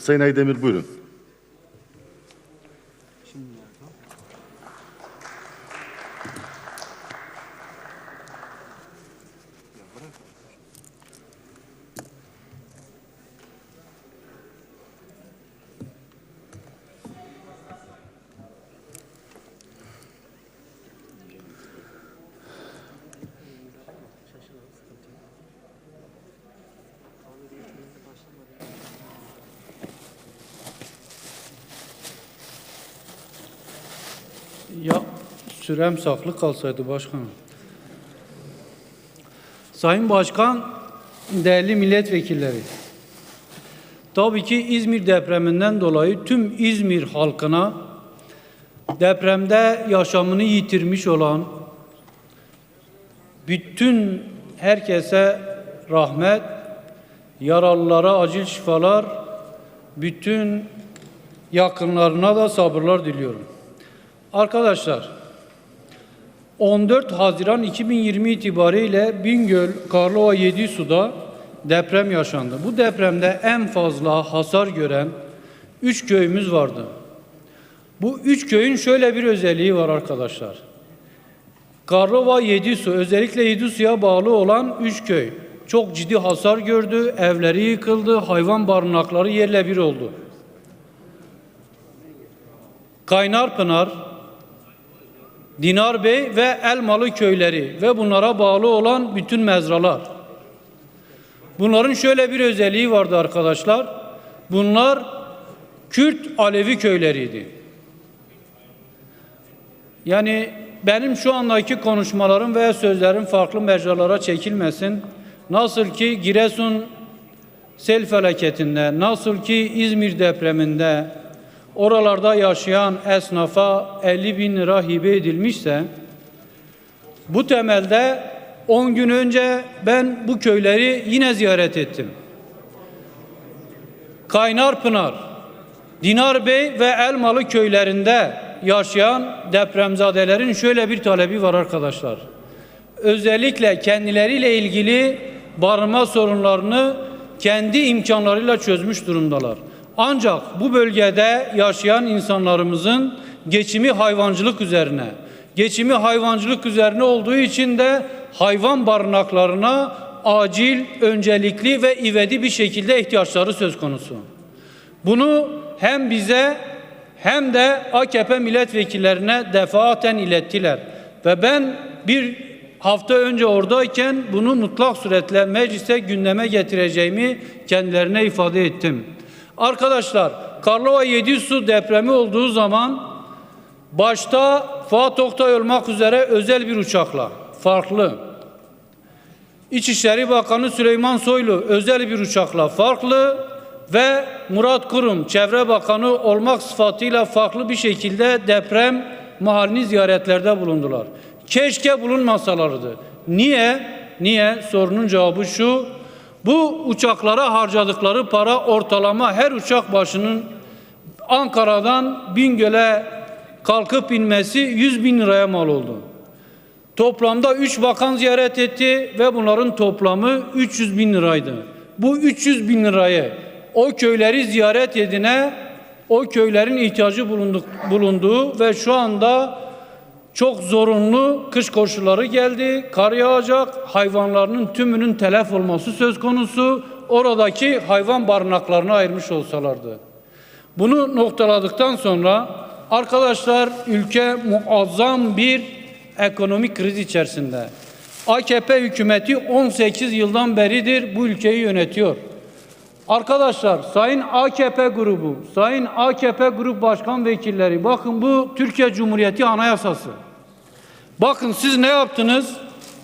Sayın Aydemir buyurun. Ya sürem saklı kalsaydı başkanım. Sayın Başkan, değerli milletvekilleri. Tabii ki İzmir depreminden dolayı tüm İzmir halkına depremde yaşamını yitirmiş olan bütün herkese rahmet, yaralılara acil şifalar, bütün yakınlarına da sabırlar diliyorum. Arkadaşlar 14 Haziran 2020 itibariyle Bingöl, Karlova Yedisu'da deprem yaşandı. Bu depremde en fazla hasar gören 3 köyümüz vardı. Bu üç köyün şöyle bir özelliği var arkadaşlar. Karlova Yedisu, özellikle Yedisu'ya bağlı olan üç köy çok ciddi hasar gördü, evleri yıkıldı, hayvan barınakları yerle bir oldu. Kaynarpınar, Dinar Bey ve Elmalı köyleri ve bunlara bağlı olan bütün mezralar. Bunların şöyle bir özelliği vardı arkadaşlar. Bunlar Kürt Alevi köyleriydi. Yani benim şu andaki konuşmalarım veya sözlerim farklı mecralara çekilmesin. Nasıl ki Giresun sel felaketinde, nasıl ki İzmir depreminde oralarda yaşayan esnafa 50 bin lira hibe edilmişse bu temelde 10 gün önce ben bu köyleri yine ziyaret ettim. Kaynarpınar, Dinar Bey ve Elmalı köylerinde yaşayan depremzadelerin şöyle bir talebi var arkadaşlar. Özellikle kendileriyle ilgili barınma sorunlarını kendi imkanlarıyla çözmüş durumdalar. Ancak bu bölgede yaşayan insanlarımızın geçimi hayvancılık üzerine, geçimi hayvancılık üzerine olduğu için de hayvan barınaklarına acil, öncelikli ve ivedi bir şekilde ihtiyaçları söz konusu. Bunu hem bize hem de AKP milletvekillerine defaten ilettiler. Ve ben bir hafta önce oradayken bunu mutlak suretle meclise gündeme getireceğimi kendilerine ifade ettim. Arkadaşlar Karlova 7 su depremi olduğu zaman başta Fuat Oktay olmak üzere özel bir uçakla farklı. İçişleri Bakanı Süleyman Soylu özel bir uçakla farklı ve Murat Kurum Çevre Bakanı olmak sıfatıyla farklı bir şekilde deprem mahallini ziyaretlerde bulundular. Keşke bulunmasalardı. Niye? Niye? Sorunun cevabı şu. Bu uçaklara harcadıkları para ortalama her uçak başının Ankara'dan Bingöl'e kalkıp inmesi 100 bin liraya mal oldu. Toplamda 3 bakan ziyaret etti ve bunların toplamı 300 bin liraydı. Bu 300 bin lirayı o köyleri ziyaret edine o köylerin ihtiyacı bulunduğu ve şu anda çok zorunlu kış koşulları geldi. Kar yağacak. Hayvanlarının tümünün telef olması söz konusu. Oradaki hayvan barınaklarına ayırmış olsalardı. Bunu noktaladıktan sonra arkadaşlar ülke muazzam bir ekonomik kriz içerisinde. AKP hükümeti 18 yıldan beridir bu ülkeyi yönetiyor. Arkadaşlar Sayın AKP grubu, Sayın AKP grup başkan vekilleri bakın bu Türkiye Cumhuriyeti Anayasası. Bakın siz ne yaptınız?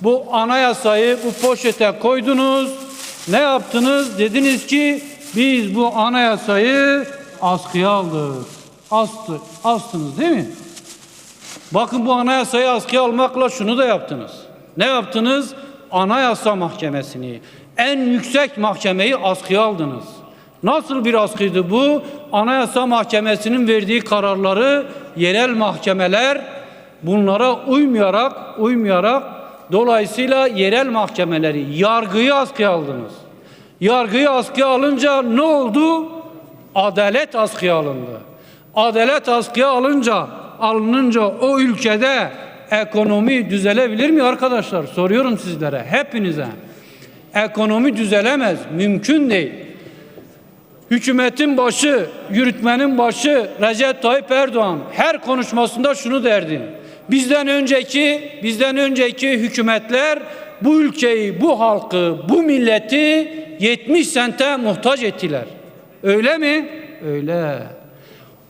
Bu anayasayı bu poşete koydunuz. Ne yaptınız? Dediniz ki biz bu anayasayı askıya aldık. Astı, astınız değil mi? Bakın bu anayasayı askıya almakla şunu da yaptınız. Ne yaptınız? Anayasa Mahkemesi'ni, en yüksek mahkemeyi askıya aldınız. Nasıl bir askıydı bu? Anayasa Mahkemesi'nin verdiği kararları yerel mahkemeler bunlara uymayarak uymayarak dolayısıyla yerel mahkemeleri yargıyı askıya aldınız. Yargıyı askıya alınca ne oldu? Adalet askıya alındı. Adalet askıya alınca, alınınca o ülkede ekonomi düzelebilir mi arkadaşlar? Soruyorum sizlere, hepinize. Ekonomi düzelemez, mümkün değil. Hükümetin başı, yürütmenin başı Recep Tayyip Erdoğan her konuşmasında şunu derdi. Bizden önceki, bizden önceki hükümetler bu ülkeyi, bu halkı, bu milleti 70 sente muhtaç ettiler. Öyle mi? Öyle.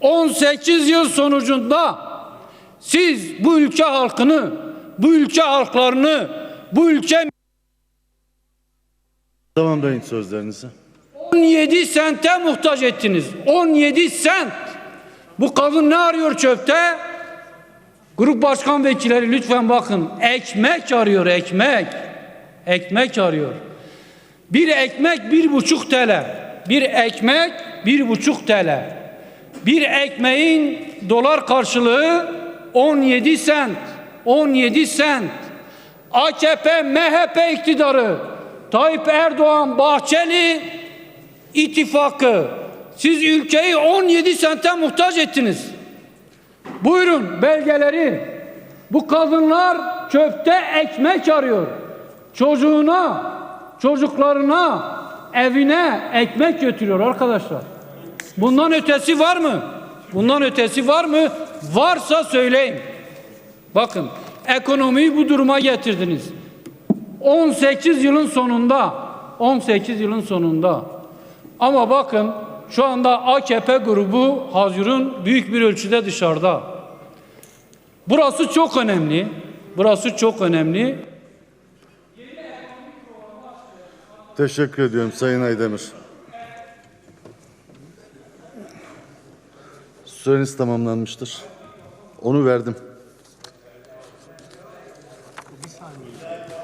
18 yıl sonucunda siz bu ülke halkını, bu ülke halklarını, bu ülke Tamamlayın sözlerinizi. 17 sente muhtaç ettiniz. 17 sent. Bu kadın ne arıyor çöpte? Grup başkan vekilleri lütfen bakın. Ekmek arıyor ekmek. Ekmek arıyor. Bir ekmek bir buçuk TL. Bir ekmek bir buçuk TL. Bir ekmeğin dolar karşılığı 17 sent. 17 sent. AKP, MHP iktidarı, Tayyip Erdoğan, Bahçeli ittifakı. Siz ülkeyi 17 sente muhtaç ettiniz. Buyurun belgeleri. Bu kadınlar çöpte ekmek arıyor. Çocuğuna, çocuklarına, evine ekmek götürüyor arkadaşlar. Bundan ötesi var mı? Bundan ötesi var mı? Varsa söyleyin. Bakın ekonomiyi bu duruma getirdiniz. 18 yılın sonunda 18 yılın sonunda ama bakın şu anda AKP grubu Hazır'ın büyük bir ölçüde dışarıda. Burası çok önemli. Burası çok önemli. Teşekkür ediyorum Sayın Aydemir. Süreniz tamamlanmıştır. Onu verdim.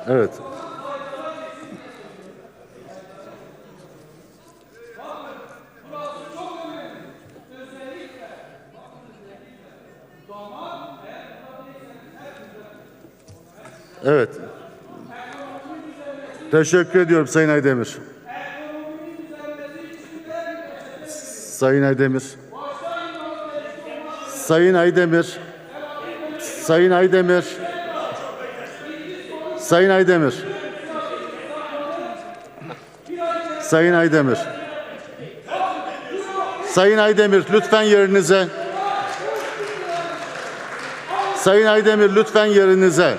Evet. Evet. Teşekkür ediyorum Sayın Aydemir. Sayın Aydemir. Sayın Aydemir. Sayın Aydemir. Sayın Aydemir. Sayın Aydemir. Sayın Aydemir lütfen yerinize. Sayın Aydemir lütfen yerinize.